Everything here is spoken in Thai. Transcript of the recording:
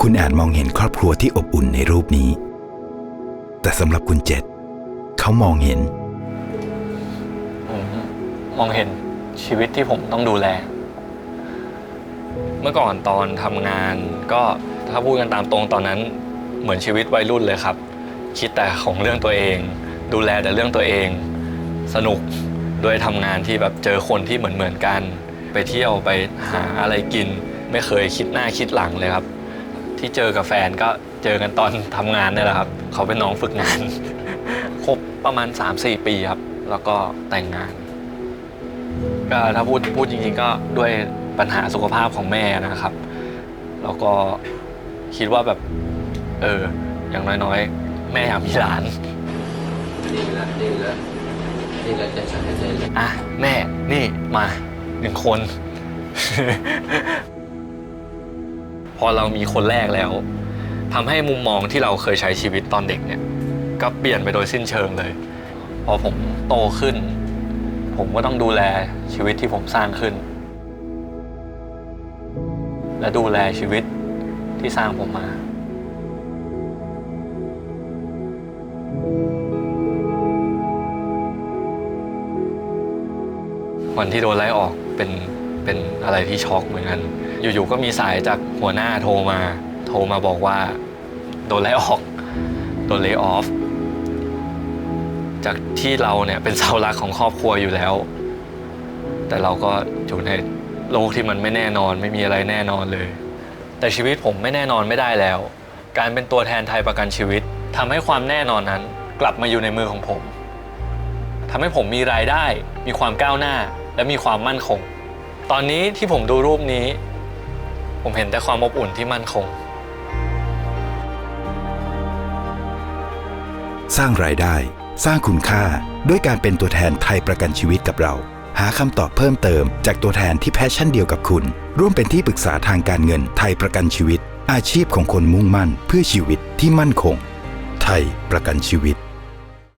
คุณอาจมองเห็นครอบครัวที่อบอุ่นในรูปนี้ แต่สำหรับคุณเจษเขามองเห็น ผมมองเห็นชีวิตที่ผมต้องดูแล เมื่อก่อนตอนทำงานก็ถ้าพูดกันตามตรงตอนนั้น เหมือนชีวิตวัยรุ่นเลยครับ คิดแต่ของเรื่องตัวเอง ดูแลแต่เรื่องตัวเอง สนุกโดยทำงานที่แบบเจอคนที่เหมือนเหมือนๆกัน ไปเที่ยวไปหาอะไรกิน ไม่เคยคิดหน้าคิดหลังเลยครับ ที่เจอกับแฟนก็เจอกันตอนทำงานนี่แหละครับ เขาเป็นน้องฝึกงานครบประมาณ 3-4 ปีครับ แล้วก็แต่งงาน ก็ถ้าพูดพูดจริงๆก็ด้วยปัญหาสุขภาพของแม่นะครับ แล้วก็คิดว่าแบบ เออ อย่างน้อยๆ แม่อยากมีหลาน ดีแล้วดีแล้วดีแล้วจะชัดเจเลย อะ แม่นี่มาหนึ่งคน พอเรามีคนแรกแล้วทำให้มุมมองที่เราเคยใช้ชีวิตตอนเด็กเนี่ย ก็เปลี่ยนไปโดยสิ้นเชิงเลย พอผมโตขึ้น ผมก็ต้องดูแลชีวิตที่ผมสร้างขึ้น และดูแลชีวิตที่สร้างผมมา วันที่โดนไล่ออกเป็นเป็นอะไรที่ช็อกเหมือนกัน อยู่ๆก็มีสายจากหัวหน้าโทรมา โทรมาบอกว่า โดนไล่ออก โดนเล y o ออฟ จากที่เราเนี่ยเป็นเสาหลักของครอบครัวอยู่แล้ว แต่เราก็อยู่ในโลกที่มันไม่แน่นอนไม่มีอะไรแน่นอนเลย แต่ชีวิตผมไม่แน่นอนไม่ได้แล้ว การเป็นตัวแทนไทยประกันชีวิตทำให้ความแน่นอนนั้น กลับมาอยู่ในมือของผมทำให้ผมมีรายได้ มีความก้าวหน้า และมีความมั่นคง ตอนนี้ที่ผมดูรูปนี้ ผมเห็นแต่ความอบอุ่นที่มั่นคง สร้างรายได้ สร้างคุณค่าด้วยการเป็นตัวแทนไทยประกันชีวิตกับเรา หาคำตอบเพิ่มเติมจากตัวแทนที่แพชชั่นเดียวกับคุณ ร่วมเป็นที่ปรึกษาทางการเงินไทยประกันชีวิต อาชีพของคนมุ่งมั่นเพื่อชีวิตที่มั่นคง ไทยประกันชีวิต